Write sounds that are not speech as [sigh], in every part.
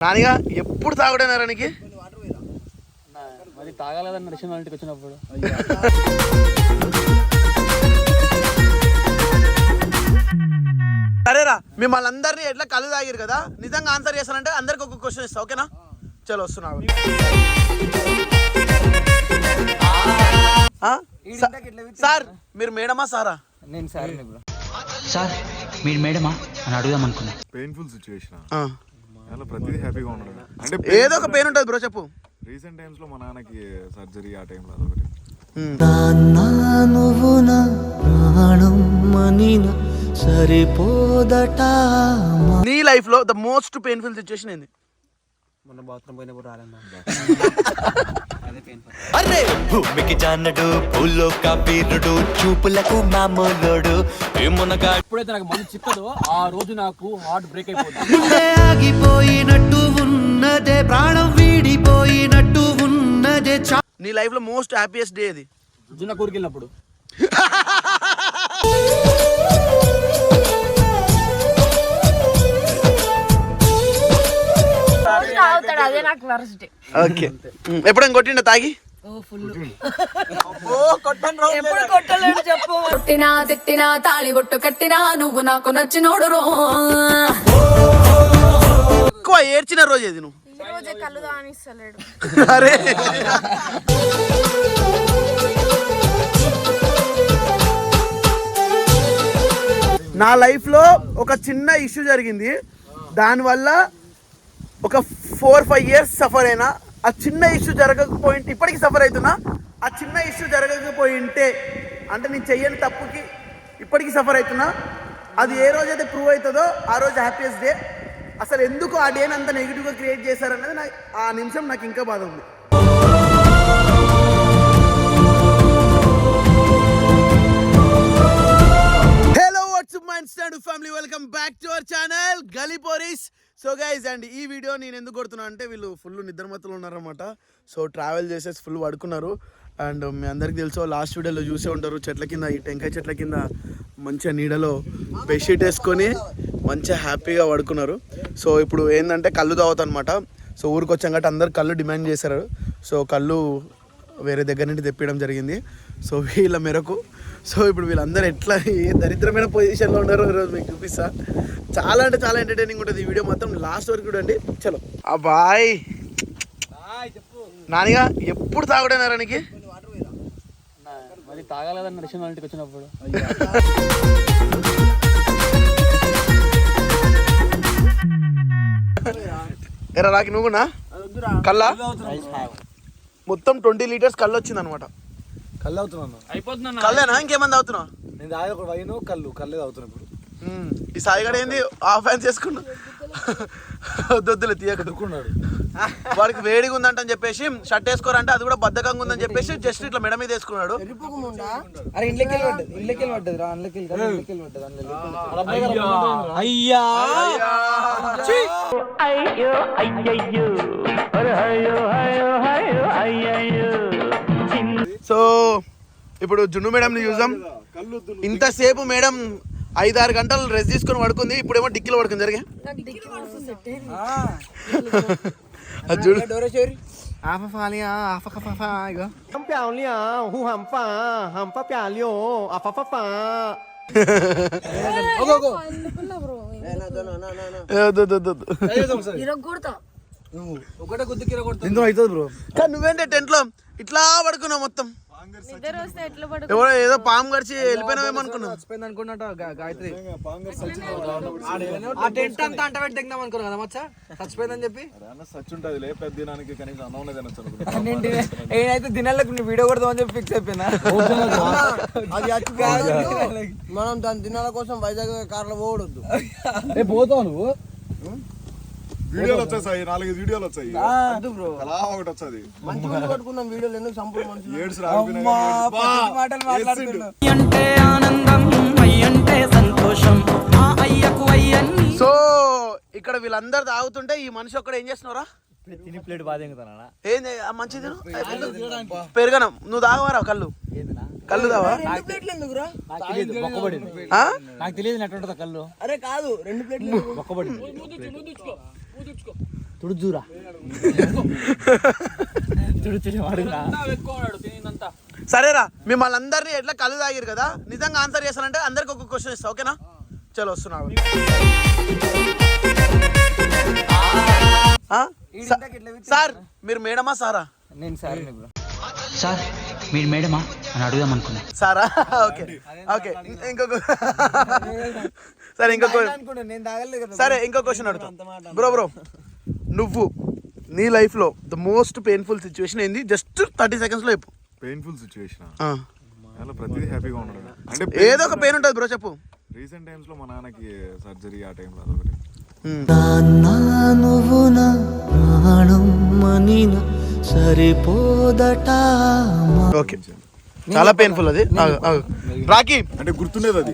నానిగా ఎప్పుడు తాగుడేనారా నీకు? మరి తాగలేదన్న రిషన్ వాళ్ళ ఇంటికి వచ్చినప్పుడు. సరేరా మిమ్మల్ని అందరినీ ఎట్లా కళ్ళు తాగిరు కదా? నిజంగా ఆన్సర్ చేస్తానంటే అందరికి ఒక క్వశ్చన్ ఇస్తా ఓకేనా? చలో వస్తున్నా సార్ మీరు మేడమా సారా? నేను సార్ సార్ మీరు మేడమా? అని అడుగుదాం అనుకున్నా. పెయిన్ఫుల్ సిచ్యువేషన్ ఆ. అలా ప్రతిదీ హ్యాపీగా ఉండడం అంటే ఏదో ఒక పెయిన్ ఉంటుంది బ్రో చెప్పు. రీసెంట్ టైమ్స్లో మా నాన్నకి సర్జరీ ఆ టైంలో అదొకటి. నువ్వు నా ప్రాణం మనిన సరిపోదట నీ లైఫ్లో ద మోస్ట్ పెయిన్ఫుల్ సిచ్యువేషన్ ఏంది? మొన్న బాత్రూమ్ పోయినప్పుడు పెయిన్ [laughs] [laughs] అరే! భూమికి జానడు భూలోక వీరుడు చూపులకు మామూలుడు. ఏమునగా ఎప్పుడైతే నాకు మంచి చిక్కదో ఆ రోజు నాకు హార్ట్ బ్రేక్ అయిపోతుంది ఆగిపోయినట్టు ఉన్నదే ప్రాణం వీడిపోయినట్టు ఉన్నదే చా నీ లైఫ్లో మోస్ట్ హ్యాపీయెస్ట్ డే ఏది? జున్న కూరికి వెళ్ళినప్పుడు [laughs] తాగుతాడు అదే నాకు వరస్ట్. ఓకే. ఎప్పుడైనా కొట్టిండ తాగి? ఎప్పుడు కొట్టలేడు చెప్పు. కొట్టినా తిట్టినా తాళి బొట్టు కట్టినా నువ్వు నాకు నచ్చినోడు రో. ఎక్కువ ఏడ్చిన రోజు ఏది నువ్వు? ఈ రోజే కళ్ళు దానిస్తలేడు. అరే. నా లైఫ్లో ఒక చిన్న ఇష్యూ జరిగింది. దానివల్ల ఒక ఫోర్ ఫైవ్ ఇయర్స్ సఫర్ అయినా ఆ చిన్న ఇష్యూ జరగకపోయింటే ఇప్పటికి సఫర్ అవుతున్నా ఆ చిన్న ఇష్యూ జరగకపోయింటే అంటే నేను చెయ్యని తప్పుకి ఇప్పటికి సఫర్ అవుతున్నా. అది ఏ రోజైతే ప్రూవ్ అవుతుందో ఆ రోజు హ్యాపీయెస్ట్ డే అసలు ఎందుకు ఆ డేని అంత నెగిటివ్గా క్రియేట్ చేశారనేది నాకు ఆ నిమిషం నాకు ఇంకా బాధ ఉంది. Hello what's my stand family welcome back to our channel గలీపోరీస్ so guys and ఈ వీడియో నేను ఎందుకు కొడుతున్నా అంటే వీళ్ళు ఫుల్ నిద్రమత్తులు ఉన్నారనమాట సో ట్రావెల్ చేసేసి ఫుల్ పడుకున్నారు. అండ్ మీ అందరికి తెలుసు లాస్ట్ వీడియోలో చూసే ఉంటారు చెట్ల కింద ఈ టెంకాయ చెట్ల కింద మంచిగా నీడలో బెడ్షీట్ వేసుకొని మంచిగా హ్యాపీగా పడుకున్నారు. సో ఇప్పుడు ఏంటంటే కళ్ళు తాగుతానమాట సో ఊరికి వచ్చాం కాబట్టి అందరు కళ్ళు డిమాండ్ చేశారు. సో కళ్ళు వేరే దగ్గర నుండి తెప్పించడం జరిగింది. సో వీళ్ళ మేరకు. సో ఇప్పుడు వీళ్ళందరూ ఎట్లా ఏ దరిద్రమైన పొజిషన్లో ఉన్నారో ఈరోజు మీకు చూపిస్తా. చాలా అంటే చాలా ఎంటర్టైనింగ్ ఉంటుంది. ఈ వీడియో మొత్తం లాస్ట్ వరకు చూడండి. చలో. ఆ బాయ్. నానిగా ఎప్పుడు తాగుడేనారా నీకు మరి తాగలేదన్న రిషన్ వాళ్ళ ఇంటికి వచ్చినప్పుడు. ఎరా రాకి నువ్వునా కల్లా? మొత్తం ట్వంటీ లీటర్స్ కళ్ళు వచ్చింది అనమాట కళ్ళు అవుతున్నాను అయిపోతున్నా కళ్ళేనా? ఇంకేమంది అవుతున్నావు నేను తాగే ఒక వైను కళ్ళు. కళ్ళే తాగుతున్నా ఇప్పుడు. ఈ సాయిగడ ఏంది? ఆఫ్ హ్యాండ్స్ చేసుకున్నా వద్దొద్దులే తీయక. అనుకున్నాడు వాడికి వేడిగా ఉందంట అని చెప్పేసి షర్ట్ వేసుకోరంటే అది కూడా బద్దకంగా ఉందని చెప్పేసి జస్ట్ ఇట్లా మెడ మీద వేసుకున్నాడు. సో ఇప్పుడు జున్ను మేడం ని చూసాం ఇంతసేపు మేడం ఐదారు గంటలు రెస్ట్ తీసుకొని పడుకుంది ఇప్పుడేమో డిక్కీలో పడుకుంది జరిగే. అది చూడు. ఆఫ ఫాలియా ఆఫ కఫ ఇగో. హం ప్యాలియా హు హం ఫా హం ఫా ప్యాలియో అఫ ఫ ఫా. ఓగో ఓగో ఏ, వద్దు, వద్దు, వద్దు, వద్దు. ఈరోజు కొడతా ఒకటే గుద్దు కిర కొడుతుంది ఇందులో అవుతుంది బ్రో? కానీ నువ్వేంటే టెంట్లో ఇట్లా పడుకున్నావు మొత్తం. ఎవరో ఏదో పాము గడిచి వెళ్ళిపోయినావేమో అనుకున్నావు చచ్చిపోయింది అనుకున్నట్టు గాయత్రి? ఆ టెంట్ అంతా అంట పెట్టి దిగుదాం అనుకున్నా కదా మచ్చా? చచ్చిపోయిందని చెప్పి? అన్న సచ్ ఉంటుంది లే పెద్ద దినానికి కనీసం అన్నం తినొచ్చు అనుకుంటా నేనైతే దినాలకు నీ వీడియో కొడదాం అని చెప్పి ఫిక్స్ అయిపోయినా. అది మనం దాని దినాల కోసం వైజాగ్ కార్లో పోవడొద్దు పోతావు నువ్వు? వీడియోలు వచ్చేసాయి నాలుగైదు వీడియోలు వచ్చాయి. అలా ఒకటి వచ్చేది. పట్టుకున్నాం వీడియోలు ఎందుకు సంపూర్ణ మనుషులు? ఏడ్స్ అంటే ఆనందం అయ్యంటే సంతోషం. ఆ అయ్యకు అయ్యన్ని. సో ఇక్కడ వీళ్ళందరూ తాగుతుంటే ఈ మనిషి ఒక్కడ ఏం చేస్తున్నారా తిని ప్లేట్ ఏంది ఆ మంచిది పెరగనం. నువ్వు తాగవారా కళ్ళు? కళ్ళు ఎందుకురా నాకు తెలియదు కళ్ళు? అరే కాదు రెండు ప్లేట్లు బొక్కబడింది తుడుజూరా. తుడుచు అడుగురా ఎక్కువ తినిందంతా. సరేరా మిమ్మల్ని అందరినీ ఎట్లా కళ్ళు తాగిరు కదా? నిజంగా ఆన్సర్ చేస్తానంటే అందరికి ఒక క్వశ్చన్ ఇస్తా ఓకేనా? చలో? స- సార్ మీరు మేడమా సారా? నేను సరే బ్రో సార్ మీరు మేడమా అని అడుగుదాం అనుకున్నా. సారా? Okay okay. ఇంకొక సరే కదా సరే ఇంకో క్వశ్చన్ అడుగుతా. బ్రో బ్రో నువ్వు నీ లైఫ్లో ద మోస్ట్ పెయిన్ఫుల్ సిచ్యువేషన్ ఏంది? జస్ట్ థర్టీ సెకండ్స్లో చెప్పు. పెయిన్ఫుల్ సిచ్యువేషన్ ప్రతిదీ హ్యాపీగా ఉండడం. అంటే ఏదో ఒక పెయిన్ ఉంటుంది బ్రో చెప్పు. రీసెంట్ టైమ్స్లో మా నాన్నకి సర్జరీ ఆ టైంలో అదొకటి. నువ్వు నా ప్రాణం మనిన సరిపోదట ఓకే. చాలా పెయిన్ఫుల్ అది. రాకీ. అంటే గుర్తుండేది అది.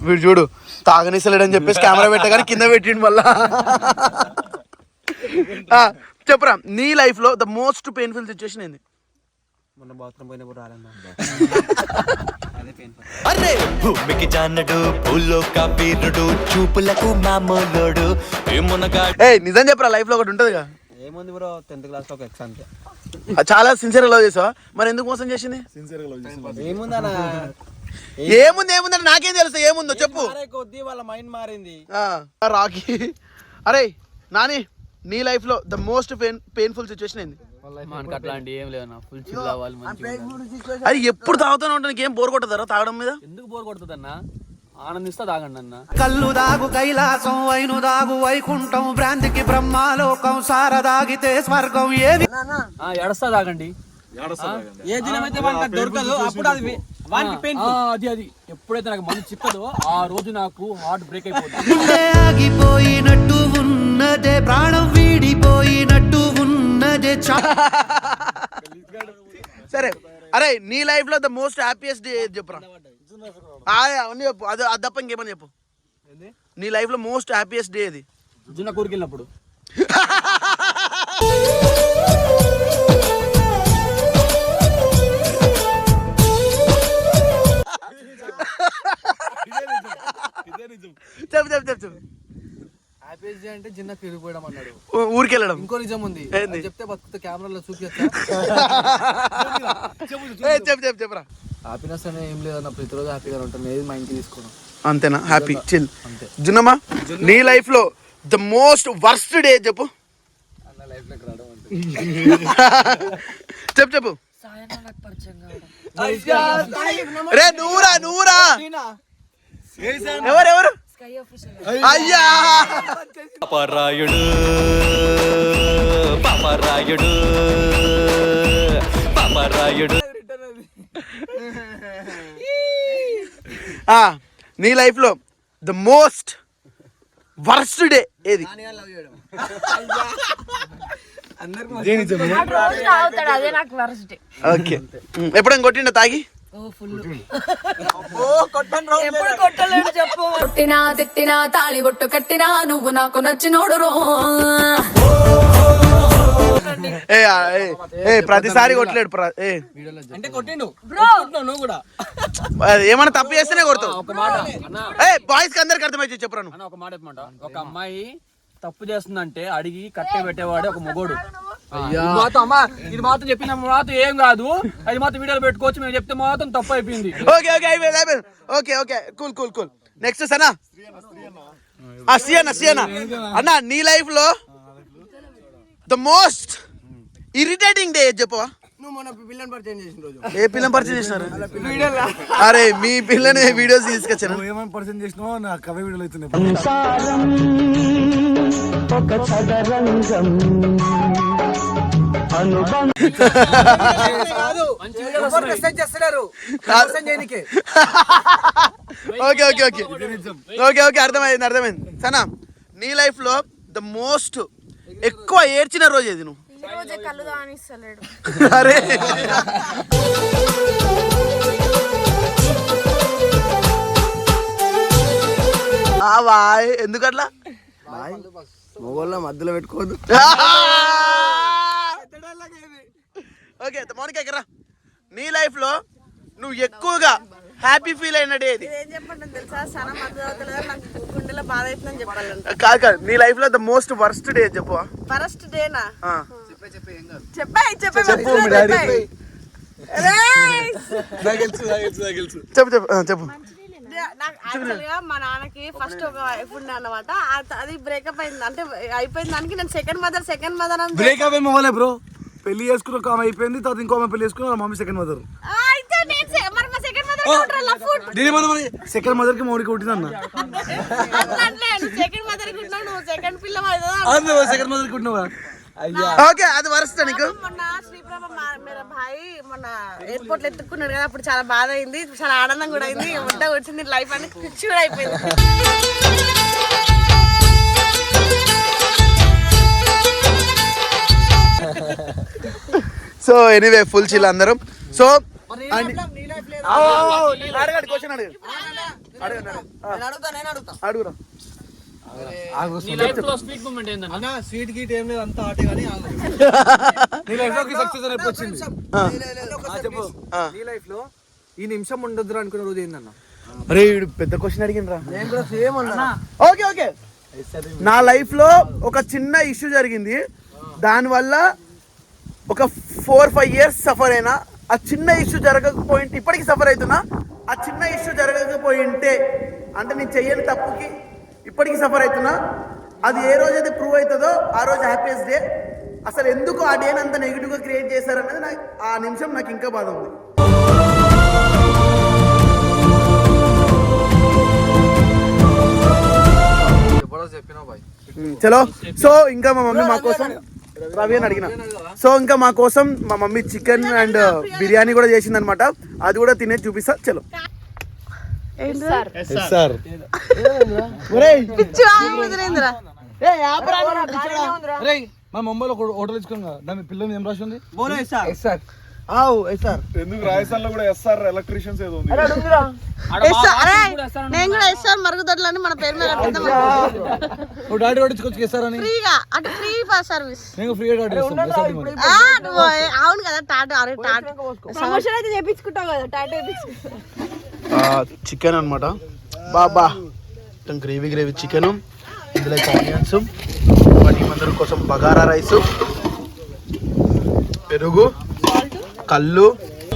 వీడు చూడు తాగనిసలేడు అని చెప్పేసి కెమెరా పెట్టగానే కింద పెట్టిండు మళ్ళా. [laughs] చెప్పురా నీ లైఫ్లో ద మోస్ట్ పెయిన్ఫుల్ సిచ్యువేషన్ ఏంది? మొన్న బాత్రూమ్ పోయినప్పుడు [laughs] అరే! భూమికి జానడు భూలోక వీరుడు చూపులకు మామూలుడు ఏమునగా ఏ నిజం చెప్పరా లైఫ్లో ఒకటి ఉంటుందిగా. ఏముంది బ్రో టెన్త్ క్లాస్లో ఒక ఆ, చాలా సిన్సియర్ లవ్ చేసావా? మరి ఎందుకు మోసం చేసింది? సిన్సియర్ చేసిన ఏముందన్నా? [laughs] ఏముంది ఏముందని నాకేం తెలుసు ఏముందో చెప్పు. కొద్దీ వాళ్ళ మైండ్ మారింది. ఆ, రాకీ అరే నాని నీ లైఫ్లో the most pain painful situation ఏంది? మనకు అట్లాంటి ఏం ఫుల్ చిల్ అవ్వాలి. అది ఎప్పుడు తాగుతూనే ఉంటాను నీకేం బోర్ కొట్టదారా తాగడం మీద? ఎందుకు బోర్ కొడుతుంది అన్న ఆనందిస్తా తాగండి అన్న. కళ్ళు దాగు కైలాసం వైను దాగు వైకుంఠం భ్రాంతికి బ్రహ్మాలోకం సారదాగితే స్వర్గం ఏది? ఆ, ఎడస్తా తాగండి. ఏ దినం అయితే మనకు దొరకదు అప్పుడు అది వానికి పెయిన్ ఆ, అది అది. ఎప్పుడైతే నాకు మందు చిక్కదో ఆ రోజు నాకు హార్ట్ బ్రేక్ అయిపోతుంది గుండె ఆగిపోయినట్టు ఉన్నదే ప్రాణం వీడిపోయినట్టు ఉన్నదే చా సరే. అరే నీ లైఫ్లో ద మోస్ట్ హ్యాపీయెస్ట్ డే చెప్పురా? అవన్నీ చెప్పు. అది అది తప్ప ఇంకేమని చెప్పు. నీ లైఫ్లో మోస్ట్ హ్యాపీయెస్ట్ డే ఇది జున్న కూరికి వెళ్ళినప్పుడు చెప్పు చెప్పు చెప్పు చెప్పు. డే అంటే చిన్న తిరిగిపోయడం అన్నాడు. ఊ- ఊరికి వెళ్ళడం ఇంకో నిజం ఉంది? అది చెప్తే బతుకుతే కెమెరాలో చూపించా [laughs] చెప్పు చెప్పు చెప్పురా. హ్యాపీనెస్ అనే ఏం లేదన్న ప్రతిరోజు హ్యాపీగా ఉంటాను ఏది మా ఇంటికి తీసుకోవడం అంతేనా? హ్యాపీ చిల్ జున్నమ్మా నీ లైఫ్లో ద మోస్ట్ వర్స్ట్ డే చెప్పు. చెప్పు చెప్పు. రే నూరా నూరా. ఎవరు ఎవరు? అయ్యా! పాపరాయుడు పాపరాయుడు పాపరాయుడు ఆ, నీ లైఫ్లో ద మోస్ట్ వర్స్ట్ డే ఏది? ఓకే ఎప్పుడైనా కొట్టిండ తాగి? చెప్పు కొట్టినా తిట్టినా తాళి బొట్టు కట్టినా నువ్వు నాకు నచ్చినోడు రో ఏ ప్రతిసారి కొట్టలేడు అంటే కొట్టిండు. బ్రో. నువ్వు కూడా. ఏమైనా తప్పు చేస్తేనే కొడతావు. ఒక మాట. అన్న. ఏ బాయ్స్కి అందరికి అర్థమైతే చెప్పరాను అన్న ఒక మాట చెప్పమంట? ఒక అమ్మాయి తప్పు చేస్తుందంటే అడిగి కట్టే పెట్టేవాడే ఒక మొగోడు. ఇది మాత్రం అమ్మా ఇది మాత్రం చెప్పిన మాత్రం ఏం కాదు. అది మాత్రం వీడియోలో పెట్టుకోవచ్చు మేము చెప్తే మాత్రం తప్పు అయిపోయింది. ఓకే ఓకే అయిపోయింది okay okay. Cool cool cool. Next Sana. సియన్న సియన్న. అన్న నీ లైఫ్లో ద మోస్ట్ ఇరిటేటింగ్ డే చెప్పవా? నువ్వు మొన్న పిల్లని పరిచయం చేసిన రోజు. ఏ పిల్లని పరిచయం చేసినారు? అరే మీ పిల్లని వీడియోస్ తీసుకొచ్చాను ఏమైనా పర్సన్ చేసినావో నా కవే వీడియోలు అవుతున్నాయి okay okay okay. Okay okay అర్థమైంది అర్థమైంది. సనా నీ లైఫ్లో ద మోస్ట్ ఎక్కువ ఏడ్చిన రోజు ఏది నువ్వు? ఈ రోజే కళ్ళు దానిస్తలేడు. అరే. ఆ వాయ్. ఎందుకట్లా? మొగోళ్ళ మధ్యలో పెట్టుకోవద్దు. ఓకే మౌనిక ఇక్కడ నీ లైఫ్లో నువ్వు ఎక్కువగా హ్యాపీ ఫీల్ అయిన డే ఇది కాదు కాదు నీ లైఫ్లో ద మోస్ట్ వర్స్ట్ డే చెప్పు. ఫస్ట్ డేనా ఆ. చెప్పాయి చెప్పే చెప్పు. చెప్పు మా నాన్నకి ఫస్ట్ ఒక వైఫ్ ఉండే అన్నమాట. ఆ- అది బ్రేకప్ అయింది. అంటే అయిపోయిన దానికి నేను సెకండ్ మదర్ సెకండ్ మదర్ అని బ్రేకప్ ఏమో అవ్వలే బ్రో పెళ్ళి చేసుకున్న ఒక ఆమె అయిపోయింది తర్వాత ఇంకో ఆమె పెళ్ళి చేసుకున్న వాళ్ళ మమ్మీ సెకండ్ మదర్ ఆ, అయితే నేను se- మరి మా సెకండ్ మదర్ ఉంటారు లవ్ ఫుడ్ దీని మనం సెకండ్ మదర్కి మౌనికి కొట్టిందన్న సెకండ్ మదర్ సెకండ్ పిల్ల? సెకండ్ మదర్ కొట్టినవా ఓకే అది వరస్ట్ నీకు మొన్న శ్రీప్రభ మా- మేరా భాయ్ మొన్న ఎయిర్పోర్ట్లో ఎత్తుకున్నాడు కదా అప్పుడు చాలా బాధ అయింది చాలా ఆనందం కూడా అయింది ముద్ద వచ్చింది లైఫ్ పిచ్చి కూడా అయిపోయింది సో ఎనీవే ఫుల్ చిల్ అందరం సో క్వశ్చన్ అడగండి అడుగురా నీ లైఫ్లో స్వీట్ మూమెంట్ ఏందన్న? అన్న స్వీట్ గీట్ ఏం లేదు అంతా ఆటే కానీ నీ లైఫ్లోకి సక్సెస్ అని ఎప్పుడు వచ్చింది చెప్పు. నీ లైఫ్లో ఈ నిమిషం ఉండొద్దు అనుకున్న రోజు ఏందన్న? అరే వీడు పెద్ద క్వశ్చన్ అడిగినరా నేను కూడా సేమ్ అన్న. Okay okay. నా లైఫ్లో ఒక చిన్న ఇష్యూ జరిగింది. దానివల్ల ఒక ఫోర్ ఫైవ్ ఇయర్స్ సఫర్ అయినా ఆ చిన్న ఇష్యూ జరగకపోయి ఇప్పటికి సఫర్ అవుతున్నా ఆ చిన్న ఇష్యూ జరగకపోయి ఉంటే అంటే నేను చెయ్యని తప్పుకి ఇప్పటికి సఫర్ అవుతున్నా. అది ఏ రోజు అయితే ప్రూవ్ అవుతుందో ఆ రోజు హ్యాపీయెస్ట్ డే అసలు ఎందుకు ఆ డేని అంత నెగిటివ్గా క్రియేట్ చేశారనేది నాకు ఆ నిమిషం నాకు ఇంకా బాధ ఉంది. చలో. సో ఇంకా మా మమ్మీ మా కోసం రవి అని అడిగిన. సో ఇంకా మా కోసం మా మమ్మీ చికెన్ అండ్ బిర్యానీ కూడా చేసింది అనమాట అది కూడా తినే చూపిస్తా. చలో. సార్. పిచ్చి వాగు వదిలేందిరా. మా ముంబైలో ఒక హోటల్ ఇచ్చుకోగా దాని పిల్లలు ఏం రాసి ఉంది? బోలో సార్. సార్. ఆవు సార్. ఎందుకు రాజస్థాన్లో కూడా ఎస్ఆర్ ఎలక్ట్రీషియన్స్ ఏదో ఉంది. నేను కూడా ఎస్ సార్ మరుగుదొడ్లు అని మన పేరు మీద ఓ డాడీ పట్టించుకొచ్చి ఇస్తారని ఫ్రీగా అటు ఫ్రీ సార్ సర్వీస్. నేను ఫ్రీగా డాడీ అవును కదా టాటా అరే టాటా. ప్రమోషన్ అయితే చేపించుకుంటావు కదా టాటా చికెన్ అనమాట బాబా గ్రేవీ గ్రేవీ చికెన్. ఇందులో ఆనియన్స్ వాటి మందరి కోసం బగారా రైస్ పెరుగు కళ్ళు.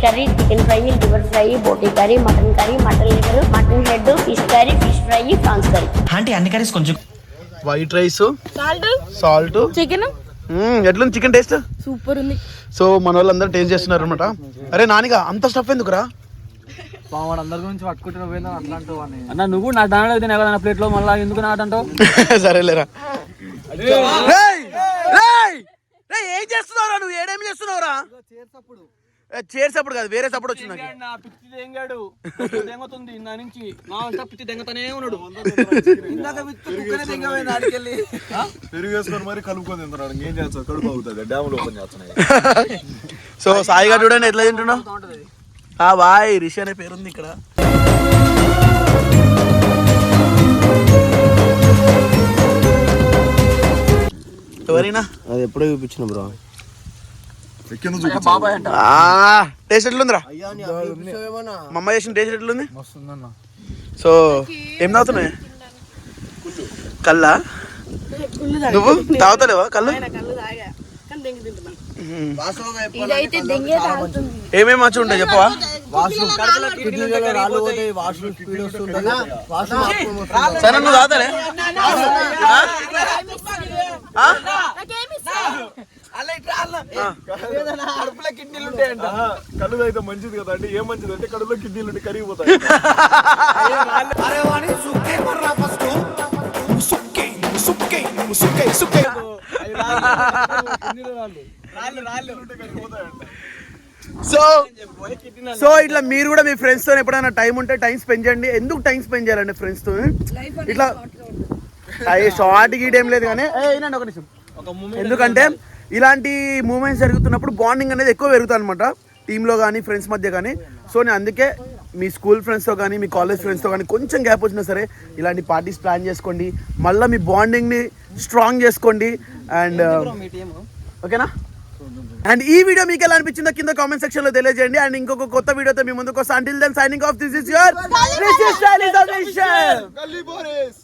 Curry chicken fry liver fry boti curry mutton curry mutton liver mutton head fish curry fish fry prawns curry. Aunty అన్ని కర్రీస్ కొంచెం white rice. Salt? Salt. Chicken? ఎట్లుంది chicken taste? Super ఉంది. So మన వాళ్ళందరూ taste చేస్తున్నారు అనమాట అరే నానిగా అంత స్టఫ్ ఎందుకురా? వాడు అందరి గురించి పట్టుకుంటున్న పోయిందా అట్లా అంటావు అని అన్న నువ్వు నా దాంట్లో తినే కదా ప్లేట్లో మళ్ళీ ఎందుకు నాదంటావు సరేలేరా. రేయ్! రేయ్! రేయ్, ఏం చేస్తున్నావురా నువ్వు? ఏడేం చేస్తున్నావురా? ఏ, చైర్స్ అప్పుడు కాదు వేరే సపోర్ట్ వచ్చింది నాకు. నా పిచ్చి దెంగాడు? దెంగతుంది నా నుంచి. నా అంతా పిచ్చి దెంగతనే ఉన్నాడు. ఇందాక విత్తు కుక్కనే దిగపోయింది ఆడికెళ్ళి. పెరుగు వేసుకొని మరి కలుపుకొని తింటున్నాడు. ఏం చేస్తావు? కడుపు అవుతుంది డ్యాములు ఓపెన్ చేస్తున్నాయి. [laughs] సో సాయిగా చూడండి ఎట్లా తింటున్నావు? ఆ బాయ్ రిషి అనే పేరుంది ఇక్కడ. ఎవరైనా? అది ఎప్పుడో చూపించిన బ్రో. టేస్ట్ ఎట్లుందిరా? మా అమ్మ చేసిన టేస్ట్ ఎట్లుంది? సో ఏం తాగుతున్నాయి? కల్లా? నువ్వు? తాగుతలేవా? కళ్ళు కళ్ళు తాగా కానీ దెంగి తింటున్నాను ఇదైతే దెంగే తాగుతుంది ఏమేమి మంచిగా ఉంటాయి చెప్పవా? సరే నువ్వు? ఆ? అడుపులో కిడ్నీలు ఉంటాయంట. కళ్ళు అయితే మంచిది కదా అంటే ఏం మంచిది అంటే కడుపులో కిడ్నీలు ఉండి కరిగిపోతాయి. సుక్కే సుక్కే సుక్కే సుక్కే సో సో ఇట్లా మీరు కూడా మీ ఫ్రెండ్స్తో ఎప్పుడైనా టైం ఉంటే టైం స్పెండ్ చేయండి. ఎందుకు టైం స్పెండ్ చేయాలండి ఫ్రెండ్స్తో ఇట్లా షార్ట్ గీట్ ఏం లేదు కానీ ఒక నిమిషం. ఎందుకంటే ఇలాంటి మూమెంట్స్ జరుగుతున్నప్పుడు బాండింగ్ అనేది ఎక్కువ పెరుగుతుంది అనమాట టీంలో కానీ ఫ్రెండ్స్ మధ్య కానీ సో నేను అందుకే మీ స్కూల్ ఫ్రెండ్స్తో కానీ మీ కాలేజ్ ఫ్రెండ్స్తో కానీ కొంచెం గ్యాప్ వచ్చినా సరే ఇలాంటి పార్టీస్ ప్లాన్ చేసుకోండి. మళ్ళీ మీ బాండింగ్ని స్ట్రాంగ్ చేసుకోండి. అండ్ ఓకేనా? అండ్ ఈ వీడియో మీకు ఎలా అనిపించిందో కింద కామెంట్ సెక్షన్లో తెలియజేయండి. అండ్ ఇంకొక కొత్త వీడియోతో మీ ముందుకు వస్తా. Until then signing off this is your gully boys